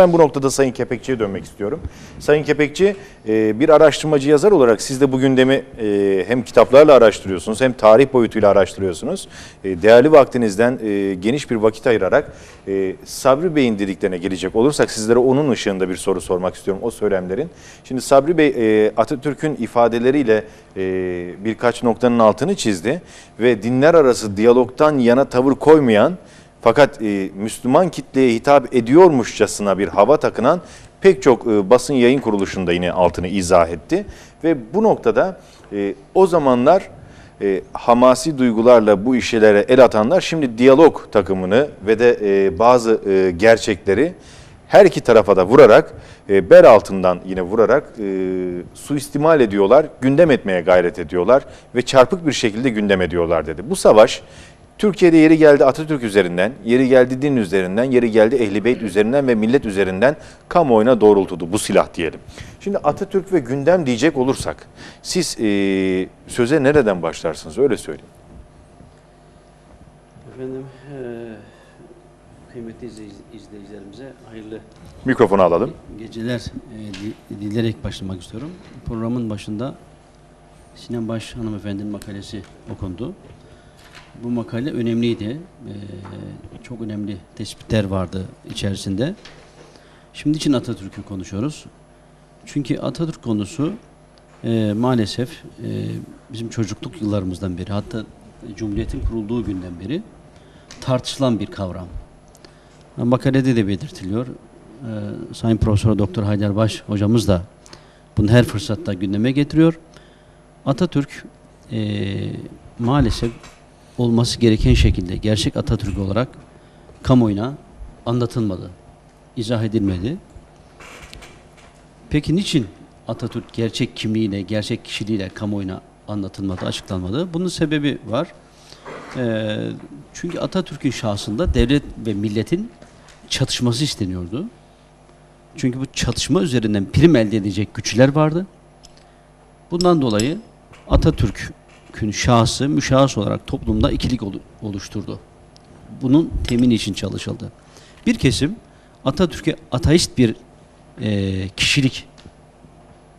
Hemen bu noktada Sayın Kepekçi'ye dönmek istiyorum. Sayın Kepekçi e, bir araştırmacı yazar olarak siz de bu gündemi e, hem kitaplarla araştırıyorsunuz hem tarih boyutuyla araştırıyorsunuz. E, Değerli vaktinizden geniş bir vakit ayırarak Sabri Bey'in dediklerine gelecek olursak sizlere onun ışığında bir soru sormak istiyorum o söylemlerin. Şimdi Sabri Bey Atatürk'ün ifadeleriyle birkaç noktanın altını çizdi ve dinler arası diyalogtan yana tavır koymayan fakat e, Müslüman kitleye hitap ediyormuşçasına bir hava takınan pek çok e, basın yayın kuruluşunda yine altını izah etti. Ve bu noktada e, o zamanlar e, hamasi duygularla bu işlere el atanlar şimdi diyalog takımını ve de e, bazı e, gerçekleri her iki tarafa da vurarak, e, bel altından yine vurarak e, suistimal ediyorlar, gündem etmeye gayret ediyorlar ve çarpık bir şekilde gündem ediyorlar dedi. Bu savaş Türkiye'de yeri geldi Atatürk üzerinden, yeri geldi din üzerinden, yeri geldi Ehli Beyt üzerinden ve millet üzerinden kamuoyuna doğrultuldu bu silah diyelim. Şimdi Atatürk ve gündem diyecek olursak siz e, söze nereden başlarsınız öyle söyleyeyim. Efendim, eee, kıymetli izleyici- izleyicilerimize hayırlı Mikrofonu alalım. geceler eee, di- dileyerek başlamak istiyorum. Programın başında Sinan Baş hanımefendinin makalesi okundu. Bu makale önemliydi. Eee, çok önemli tespitler vardı içerisinde. Şimdi için Atatürk'ü konuşuyoruz. Çünkü Atatürk konusu eee, maalesef eee, bizim çocukluk yıllarımızdan beri hatta Cumhuriyet'in kurulduğu günden beri tartışılan bir kavram. Makalede de belirtiliyor. Ee, Sayın Profesör Doktor Haydar Baş hocamız da bunu her fırsatta gündeme getiriyor. Atatürk eee, maalesef olması gereken şekilde gerçek Atatürk olarak kamuoyuna anlatılmadı, izah edilmedi. Peki niçin Atatürk gerçek kimliğiyle, gerçek kişiliğiyle kamuoyuna anlatılmadı, açıklanmadı? Bunun sebebi var. Ee, çünkü Atatürk'ün şahsında devlet ve milletin çatışması isteniyordu. Çünkü bu çatışma üzerinden prim elde edecek güçler vardı. Bundan dolayı Atatürk'ün şahsı müşahhas olarak toplumda ikilik olu- oluşturdu. Bunun temini için çalışıldı. Bir kesim Atatürk'e ateist bir eee, kişilik,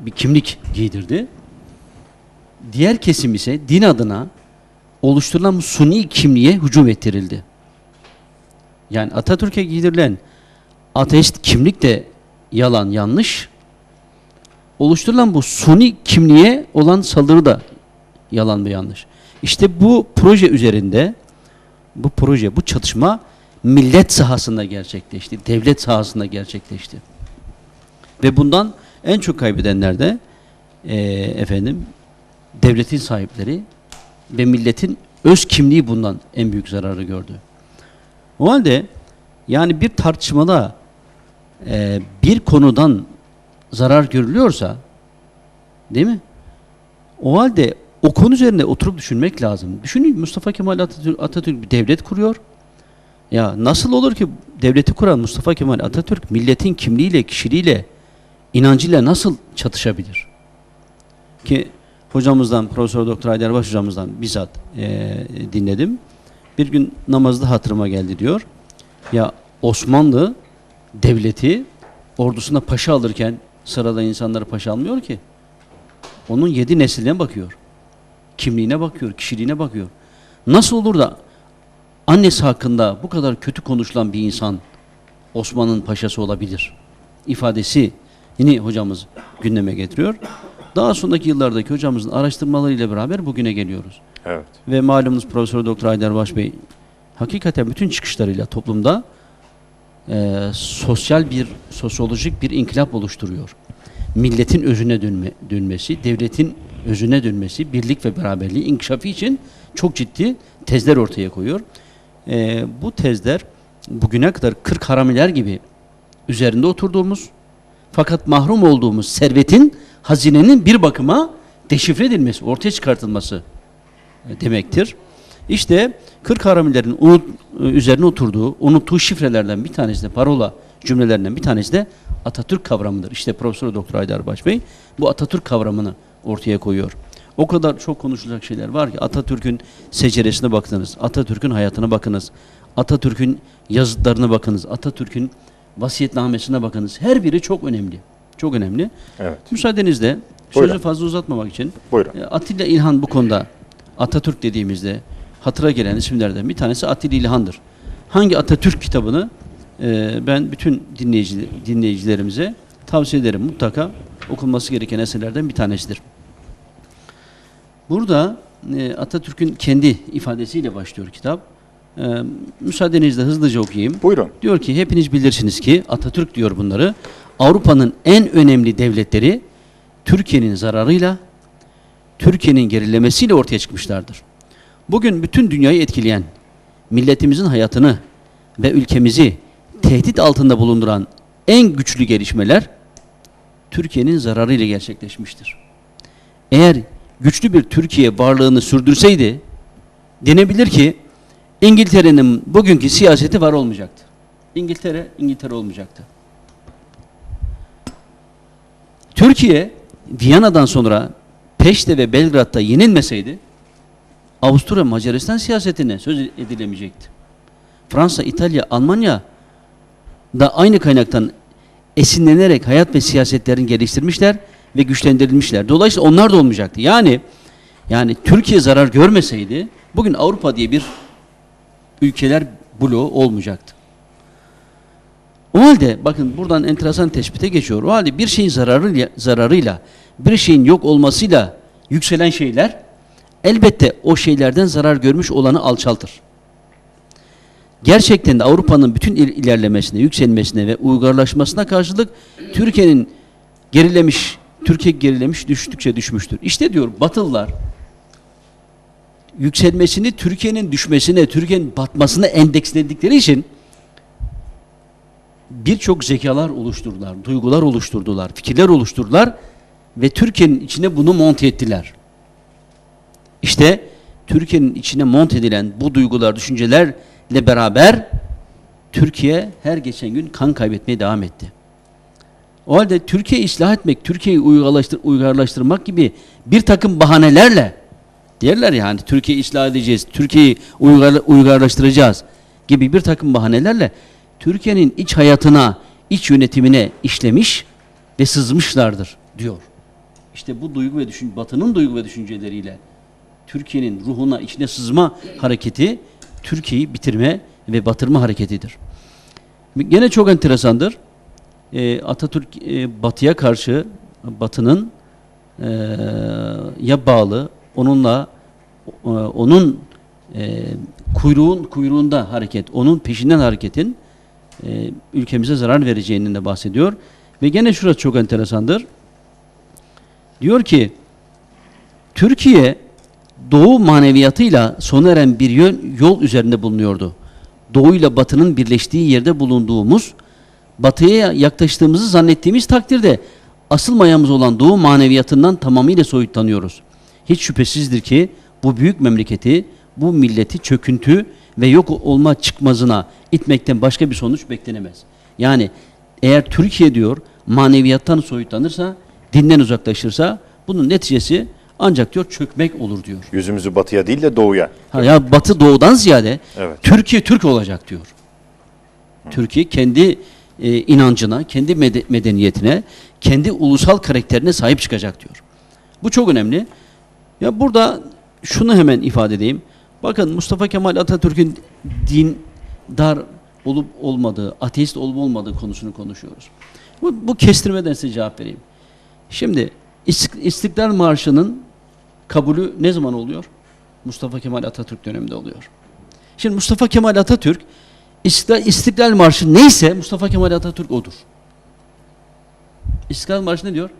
bir kimlik giydirdi. Diğer kesim ise din adına oluşturulan suni kimliğe hücum ettirildi. Yani Atatürk'e giydirilen ateist kimlik de yalan, yanlış. Oluşturulan bu suni kimliğe olan saldırı da yalan ve yanlış. İşte bu proje üzerinde bu proje, bu çatışma millet sahasında gerçekleşti. Devlet sahasında gerçekleşti. Ve bundan en çok kaybedenler de eee, efendim devletin sahipleri ve milletin öz kimliği bundan en büyük zararı gördü. O halde yani bir tartışmada eee, bir konudan zarar görülüyorsa değil mi? O halde o konu üzerinde oturup düşünmek lazım. Düşünün Mustafa Kemal Atatürk, Atatürk bir devlet kuruyor. Ya nasıl olur ki devleti kuran Mustafa Kemal Atatürk milletin kimliğiyle, kişiliğiyle, inancıyla nasıl çatışabilir? Ki hocamızdan, Profesör Doktor Haydar Baş hocamızdan bizzat eee, dinledim. Bir gün namazda hatırıma geldi diyor. Ya Osmanlı devleti ordusuna paşa alırken sırada insanları paşa almıyor ki. Onun yedi nesline bakıyor. Kimliğine bakıyor, kişiliğine bakıyor. Nasıl olur da annesi hakkında bu kadar kötü konuşulan bir insan Osman'ın paşası olabilir? ifadesi yine hocamız gündeme getiriyor. Daha sonraki yıllardaki hocamızın araştırmalarıyla beraber bugüne geliyoruz. Evet. Ve malumunuz Profesör Doktor Haydar Baş Bey hakikaten bütün çıkışlarıyla toplumda eee, sosyal bir, sosyolojik bir inkılap oluşturuyor. Milletin özüne dönme, dönmesi, devletin özüne dönmesi, birlik ve beraberliği inkişafı için çok ciddi tezler ortaya koyuyor. Eee, bu tezler bugüne kadar 40 haramiler gibi üzerinde oturduğumuz fakat mahrum olduğumuz servetin, hazinenin bir bakıma deşifre edilmesi, ortaya çıkartılması e, demektir. İşte 40 haramilerin unut, e, üzerine oturduğu, unuttuğu şifrelerden bir tanesi de parola cümlelerinden bir tanesi de Atatürk kavramıdır. İşte Profesör Doktor Haydar Baş Bey bu Atatürk kavramını ortaya koyuyor. O kadar çok konuşulacak şeyler var ki Atatürk'ün seceresine bakınız, Atatürk'ün hayatına bakınız, Atatürk'ün yazıtlarına bakınız, Atatürk'ün vasiyetnamesine bakınız. Her biri çok önemli. Çok önemli. Evet. Müsaadenizle sözü Buyurun. fazla uzatmamak için Buyurun. e, Atilla İlhan bu konuda Atatürk dediğimizde hatıra gelen isimlerden bir tanesi Atilla İlhan'dır. Hangi Atatürk kitabını e, ben bütün dinleyici, dinleyicilerimize tavsiye ederim. Mutlaka okunması gereken eserlerden bir tanesidir. Burada e, Atatürk'ün kendi ifadesiyle başlıyor kitap. E, müsaadenizle hızlıca okuyayım. Buyurun. Diyor ki hepiniz bilirsiniz ki Atatürk diyor bunları. Avrupa'nın en önemli devletleri Türkiye'nin zararıyla, Türkiye'nin gerilemesiyle ortaya çıkmışlardır. Bugün bütün dünyayı etkileyen, milletimizin hayatını ve ülkemizi tehdit altında bulunduran en güçlü gelişmeler Türkiye'nin zararıyla gerçekleşmiştir. Eğer güçlü bir Türkiye varlığını sürdürseydi denebilir ki İngiltere'nin bugünkü siyaseti var olmayacaktı. İngiltere, İngiltere olmayacaktı. Türkiye, Viyana'dan sonra Peşte ve Belgrad'da yenilmeseydi, Avusturya Macaristan siyasetine söz edilemeyecekti. Fransa, İtalya, Almanya da aynı kaynaktan esinlenerek hayat ve siyasetlerini geliştirmişler ve güçlendirilmişler. Dolayısıyla onlar da olmayacaktı. Yani yani Türkiye zarar görmeseydi bugün Avrupa diye bir ülkeler bloğu olmayacaktı. O halde bakın buradan enteresan tespite geçiyor. O halde bir şeyin zararıyla, zararıyla bir şeyin yok olmasıyla yükselen şeyler elbette o şeylerden zarar görmüş olanı alçaltır. Gerçekten de Avrupa'nın bütün il- ilerlemesine, yükselmesine ve uygarlaşmasına karşılık Türkiye'nin gerilemiş, Türkiye gerilemiş, düştükçe düşmüştür. İşte diyor Batılılar yükselmesini Türkiye'nin düşmesine, Türkiye'nin batmasına endeksledikleri için birçok zekalar oluşturdular, duygular oluşturdular, fikirler oluşturdular ve Türkiye'nin içine bunu monte ettiler. İşte Türkiye'nin içine monte edilen bu duygular, düşüncelerle beraber Türkiye her geçen gün kan kaybetmeye devam etti. O halde Türkiye ıslah etmek, Türkiye'yi uygarlaştır, uygarlaştırmak gibi bir takım bahanelerle Derler ya hani Türkiye'yi ıslah edeceğiz, Türkiye'yi uygar, uygarlaştıracağız gibi bir takım bahanelerle Türkiye'nin iç hayatına, iç yönetimine işlemiş ve sızmışlardır diyor. İşte bu duygu ve düşün, Batı'nın duygu ve düşünceleriyle Türkiye'nin ruhuna, içine sızma hareketi Türkiye'yi bitirme ve batırma hareketidir. Gene çok enteresandır. Ee, Atatürk e, Batı'ya karşı Batı'nın e, ya bağlı, onunla e, onun e, kuyruğun kuyruğunda hareket, onun peşinden hareketin e, ülkemize zarar vereceğinden de bahsediyor. Ve gene şurası çok enteresandır. Diyor ki Türkiye Doğu maneviyatıyla sona eren bir yön, yol üzerinde bulunuyordu. Doğu ile Batı'nın birleştiği yerde bulunduğumuz, Batı'ya yaklaştığımızı zannettiğimiz takdirde asıl mayamız olan Doğu maneviyatından tamamıyla soyutlanıyoruz. Hiç şüphesizdir ki bu büyük memleketi, bu milleti çöküntü ve yok olma çıkmazına itmekten başka bir sonuç beklenemez. Yani eğer Türkiye diyor maneviyattan soyutlanırsa, dinden uzaklaşırsa bunun neticesi ancak diyor çökmek olur diyor. Yüzümüzü batıya değil de doğuya. Ha, ya Batı doğudan ziyade Evet. Türkiye Türk olacak diyor. Türkiye kendi e, inancına, kendi mede- medeniyetine, kendi ulusal karakterine sahip çıkacak diyor. Bu çok önemli. Ya burada şunu hemen ifade edeyim. Bakın Mustafa Kemal Atatürk'ün dindar olup olmadığı, ateist olup olmadığı konusunu konuşuyoruz. Bu, bu kestirmeden size cevap vereyim. Şimdi İstik- İstiklal Marşı'nın kabulü ne zaman oluyor? Mustafa Kemal Atatürk döneminde oluyor. Şimdi Mustafa Kemal Atatürk İstiklal, Marşı neyse Mustafa Kemal Atatürk odur. İstiklal Marşı ne diyor?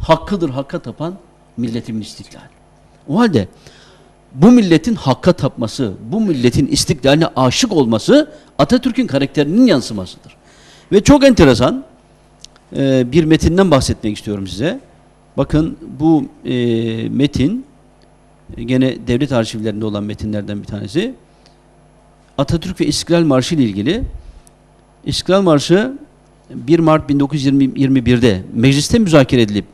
Hakkıdır hakka tapan milletimin istiklal. O halde bu milletin hakka tapması, bu milletin istiklaline aşık olması Atatürk'ün karakterinin yansımasıdır. Ve çok enteresan bir metinden bahsetmek istiyorum size. Bakın bu e, metin e, gene devlet arşivlerinde olan metinlerden bir tanesi. Atatürk ve İstiklal Marşı ile ilgili. İstiklal Marşı 1 Mart 1921'de mecliste müzakere edilip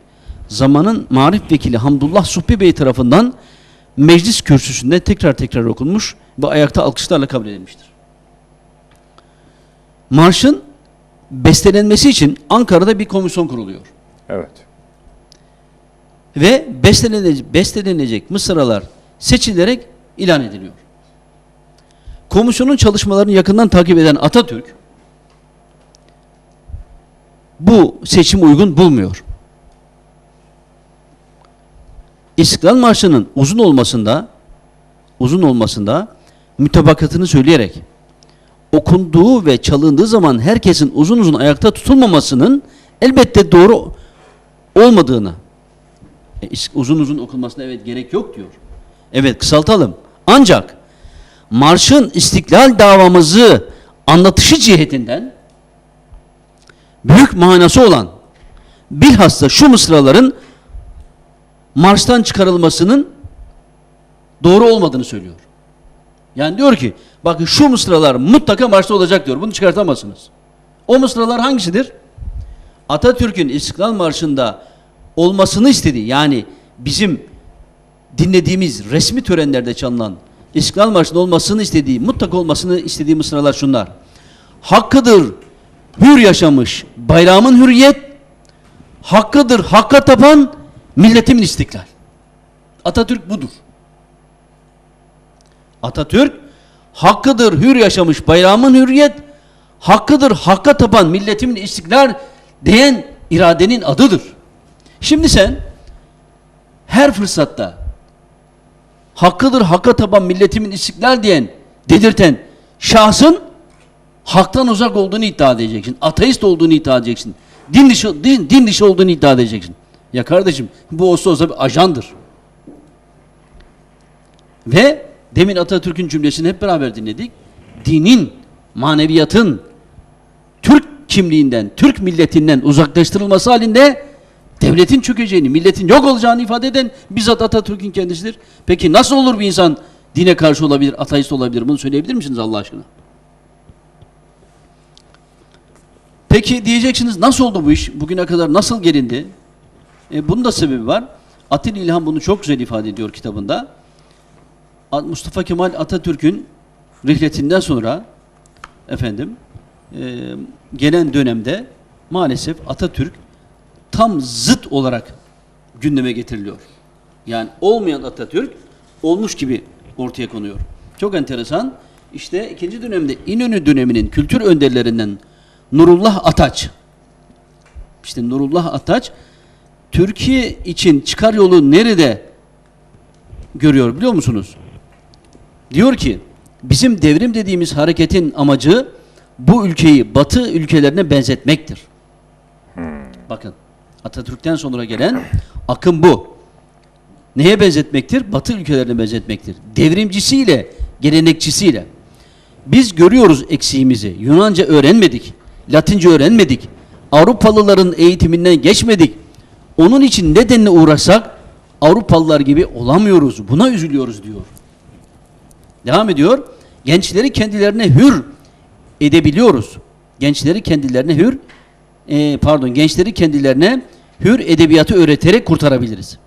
zamanın marif vekili Hamdullah Subhi Bey tarafından meclis kürsüsünde tekrar tekrar okunmuş ve ayakta alkışlarla kabul edilmiştir. marşın bestelenmesi için Ankara'da bir komisyon kuruluyor. Evet. Ve bestelenecek, bestelenecek mısralar seçilerek ilan ediliyor. Komisyonun çalışmalarını yakından takip eden Atatürk bu seçim uygun bulmuyor. İstiklal Marşı'nın uzun olmasında uzun olmasında mütabakatını söyleyerek okunduğu ve çalındığı zaman herkesin uzun uzun ayakta tutulmamasının elbette doğru olmadığını e, uzun uzun okunmasına evet gerek yok diyor. Evet kısaltalım. Ancak marşın istiklal davamızı anlatışı cihetinden büyük manası olan bilhassa şu mısraların marştan çıkarılmasının doğru olmadığını söylüyor. Yani diyor ki bakın şu mısralar mutlaka marşta olacak diyor. Bunu çıkartamazsınız. O mısralar hangisidir? Atatürk'ün İstiklal Marşı'nda olmasını istediği yani bizim dinlediğimiz resmi törenlerde çalınan İstiklal Marşı'nda olmasını istediği, mutlaka olmasını istediği mısralar şunlar. Hakkıdır hür yaşamış bayrağımın hürriyet, hakkıdır hakka tapan milletimin istiklal. Atatürk budur. Atatürk hakkıdır hür yaşamış bayrağımın hürriyet, hakkıdır hakka tapan milletimin istiklal diyen iradenin adıdır. Şimdi sen her fırsatta hakkıdır hakka taban milletimin istiklal diyen, dedirten şahsın haktan uzak olduğunu iddia edeceksin. Ateist olduğunu iddia edeceksin. Din dışı, din, din dışı olduğunu iddia edeceksin. Ya kardeşim bu olsa olsa bir ajandır. Ve demin Atatürk'ün cümlesini hep beraber dinledik. Dinin, maneviyatın, Türk kimliğinden, Türk milletinden uzaklaştırılması halinde devletin çökeceğini, milletin yok olacağını ifade eden bizzat Atatürk'ün kendisidir. Peki nasıl olur bir insan dine karşı olabilir, ateist olabilir? Bunu söyleyebilir misiniz Allah aşkına? Peki diyeceksiniz nasıl oldu bu iş? Bugüne kadar nasıl gelindi? E, bunun da sebebi var. Atilla İlhan bunu çok güzel ifade ediyor kitabında. Mustafa Kemal Atatürk'ün rihletinden sonra efendim e, gelen dönemde maalesef Atatürk tam zıt olarak gündeme getiriliyor. Yani olmayan Atatürk olmuş gibi ortaya konuyor. Çok enteresan. İşte ikinci dönemde İnönü döneminin kültür önderlerinden Nurullah Ataç. İşte Nurullah Ataç Türkiye için çıkar yolu nerede görüyor biliyor musunuz? Diyor ki bizim devrim dediğimiz hareketin amacı bu ülkeyi batı ülkelerine benzetmektir. Bakın Atatürk'ten sonra gelen akım bu. Neye benzetmektir? Batı ülkelerine benzetmektir. Devrimcisiyle, gelenekçisiyle. Biz görüyoruz eksiğimizi. Yunanca öğrenmedik. Latince öğrenmedik. Avrupalıların eğitiminden geçmedik. Onun için nedenle uğraşsak Avrupalılar gibi olamıyoruz. Buna üzülüyoruz diyor. Devam ediyor. Gençleri kendilerine hür edebiliyoruz. Gençleri kendilerine hür e, pardon gençleri kendilerine hür edebiyatı öğreterek kurtarabiliriz.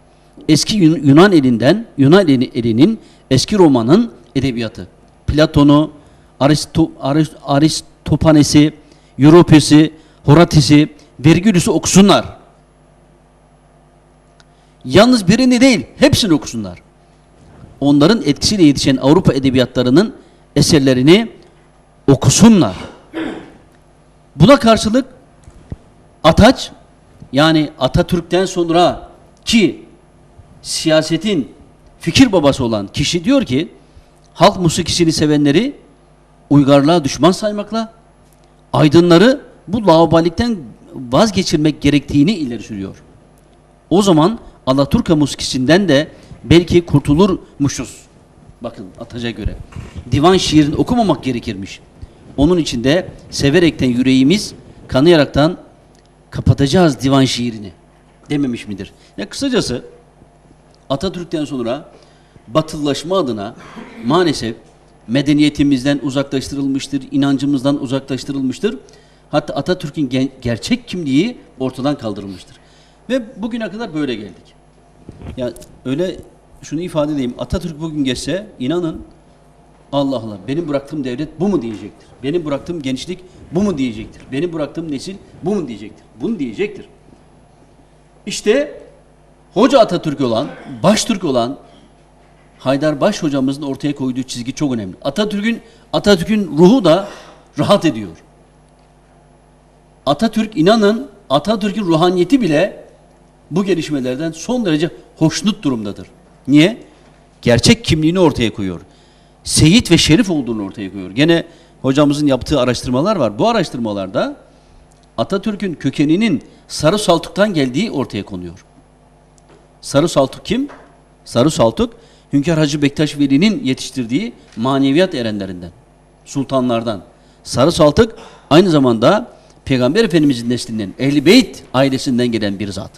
Eski Yun- Yunan elinden, Yunan eli- elinin eski romanın edebiyatı. Platon'u, Aristo, Aris- Aristofanes'i, Europes'i, Horatis'i, Vergilius'u okusunlar. Yalnız birini değil, hepsini okusunlar. Onların etkisiyle yetişen Avrupa edebiyatlarının eserlerini okusunlar. Buna karşılık Ataç yani Atatürk'ten sonra ki siyasetin fikir babası olan kişi diyor ki halk musikisini sevenleri uygarlığa düşman saymakla aydınları bu laubalikten vazgeçirmek gerektiğini ileri sürüyor. O zaman Alaturka muskisinden de belki kurtulurmuşuz. Bakın Ataca göre. Divan şiirini okumamak gerekirmiş. Onun için de severekten yüreğimiz kanayaraktan kapatacağız divan şiirini dememiş midir? Ya kısacası Atatürk'ten sonra batılılaşma adına maalesef medeniyetimizden uzaklaştırılmıştır, inancımızdan uzaklaştırılmıştır. Hatta Atatürk'ün gen- gerçek kimliği ortadan kaldırılmıştır. Ve bugüne kadar böyle geldik. Ya öyle şunu ifade edeyim. Atatürk bugün geçse inanın Allah Allah benim bıraktığım devlet bu mu diyecektir. Benim bıraktığım gençlik bu mu diyecektir. Benim bıraktığım nesil bu mu diyecektir. Bunu diyecektir. İşte Hoca Atatürk olan, Baştürk olan Haydar Baş hocamızın ortaya koyduğu çizgi çok önemli. Atatürk'ün Atatürk'ün ruhu da rahat ediyor. Atatürk inanın Atatürk'ün ruhaniyeti bile bu gelişmelerden son derece hoşnut durumdadır. Niye? Gerçek kimliğini ortaya koyuyor. Seyit ve şerif olduğunu ortaya koyuyor. Gene hocamızın yaptığı araştırmalar var. Bu araştırmalarda Atatürk'ün kökeninin Sarı Saltuk'tan geldiği ortaya konuyor. Sarı Saltuk kim? Sarı Saltuk Hünkar Hacı Bektaş Veli'nin yetiştirdiği maneviyat erenlerinden, sultanlardan. Sarı Saltuk aynı zamanda Peygamber Efendimizin neslinden, Ehl-i Beyt ailesinden gelen bir zat.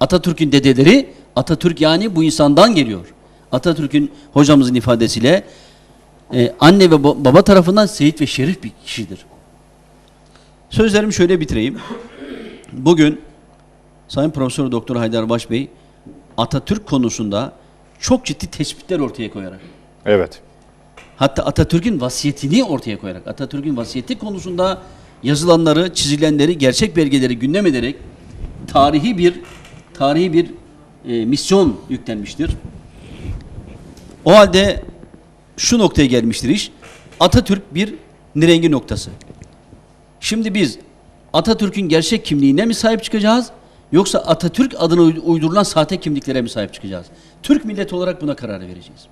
Atatürk'ün dedeleri, Atatürk yani bu insandan geliyor. Atatürk'ün hocamızın ifadesiyle e, anne ve ba- baba tarafından seyit ve şerif bir kişidir. Sözlerimi şöyle bitireyim. Bugün Sayın Profesör Doktor Haydar Baş Bey Atatürk konusunda çok ciddi tespitler ortaya koyarak Evet. hatta Atatürk'ün vasiyetini ortaya koyarak Atatürk'ün vasiyeti konusunda yazılanları, çizilenleri, gerçek belgeleri gündem ederek tarihi bir tarihi bir e, misyon yüklenmiştir. O halde şu noktaya gelmiştir iş. Atatürk bir nirengi noktası. Şimdi biz Atatürk'ün gerçek kimliğine mi sahip çıkacağız? Yoksa Atatürk adına uy- uydurulan sahte kimliklere mi sahip çıkacağız? Türk milleti olarak buna karar vereceğiz.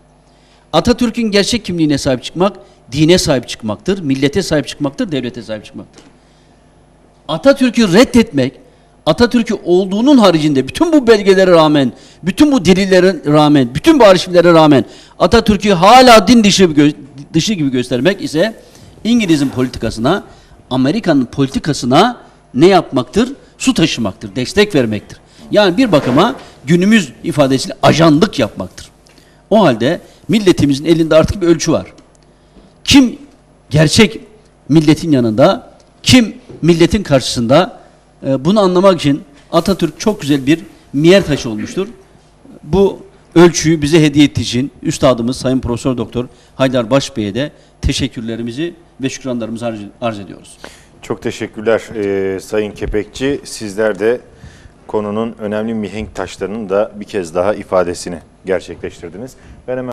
Atatürk'ün gerçek kimliğine sahip çıkmak, dine sahip çıkmaktır, millete sahip çıkmaktır, devlete sahip çıkmaktır. Atatürk'ü reddetmek, Atatürk'ü olduğunun haricinde bütün bu belgelere rağmen, bütün bu delillere rağmen, bütün bu arşivlere rağmen Atatürk'ü hala din dışı, dışı gibi göstermek ise İngiliz'in politikasına, Amerika'nın politikasına ne yapmaktır? Su taşımaktır, destek vermektir. Yani bir bakıma günümüz ifadesiyle ajanlık yapmaktır. O halde milletimizin elinde artık bir ölçü var. Kim gerçek milletin yanında, kim milletin karşısında e, bunu anlamak için Atatürk çok güzel bir miyer taşı olmuştur. Bu ölçüyü bize hediye ettiği için üstadımız Sayın Profesör Doktor Haydar Baş Bey'e de teşekkürlerimizi ve şükranlarımızı arz, arz ediyoruz. Çok teşekkürler e, Sayın Kepekçi. Sizler de konunun önemli mihenk taşlarının da bir kez daha ifadesini gerçekleştirdiniz. Ben hemen